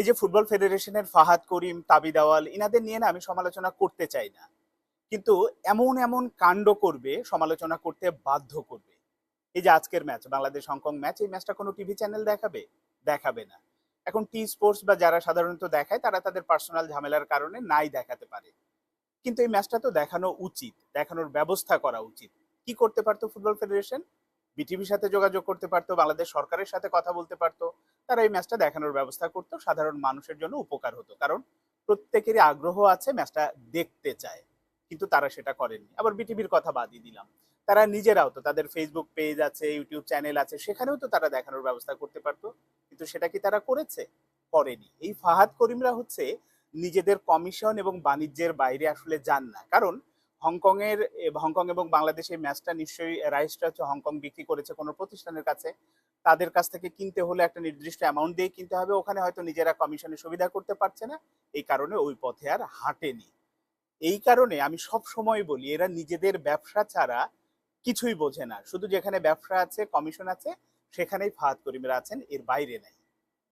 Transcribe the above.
এই যে ফুটবল ফেডারেশনের ফাহাদ করিম, তাবিদ আওয়াল, ইনাদের নিয়ে না আমি সমালোচনা করতে চাই না। কিন্তু এমন এমন কাণ্ড করবে, সমালোচনা করতে বাধ্য করবে। এই যে আজকের ম্যাচ, বাংলাদেশ হংকং ম্যাচ, এই ম্যাচটা কোনো টিভি চ্যানেল দেখাবে? দেখাবে না। এখন টি স্পোর্টস বা যারা সাধারণত দেখায়, তারা তাদের পার্সোনাল ঝামেলার কারণে নাই দেখাতে পারে। কিন্তু এই ম্যাচটা তো দেখানো উচিত, দেখানোর ব্যবস্থা করা উচিত। কি করতে পারতো ফুটবল ফেডারেশন? বিটিভির সাথে যোগাযোগ করতে পারতো, বাংলাদেশ সরকারের সাথে কথা বলতে পারতো তারা এই ম্যাচটা দেখানোর ব্যবস্থা করতো, সাধারণ মানুষের জন্য উপকার হতো। কারণ প্রত্যেকেরই আগ্রহ আছে ম্যাচটা দেখতে চায়, কিন্তু তারা সেটা করেননি। আবার বিটিভির কথা বাদই দিলাম। তারা নিজেরাও তো, তাদের ফেসবুক পেজ আছে ইউটিউব চ্যানেল আছে, সেখানেও তো তারা দেখানোর ব্যবস্থা করতে পারতো, কিন্তু সেটা কি তারা করেছে? করেনি। এই ফাহাদ করিমরা হচ্ছে নিজেদের কমিশন এবং বাণিজ্যের বাইরে আসলে যান না। কারণ হংকংয়ের, হংকং এবং বাংলাদেশের ম্যাচটা নিশ্চয়ই রাইসটা হচ্ছে হংকং বিক্রি করেছে কোনো প্রতিষ্ঠানের কাছে। তাদের কাছ থেকে কিনতে হলে একটা নির্দিষ্ট অ্যামাউন্ট দিয়ে কিনতে হবে। ওখানে হয়তো নিজেরা কমিশনের সুবিধা করতে পারছে না। এই কারণে ওই পথে আর হাঁটেনি। এই কারণে আমি সব সময় বলি, এরা নিজেদের ব্যবসা ছাড়া কিছুই বোঝে না। শুধু যেখানে ব্যবসা আছে কমিশন আছে, সেখানেই ফাহাদ করিমরা আছেন, এর বাইরে নাই।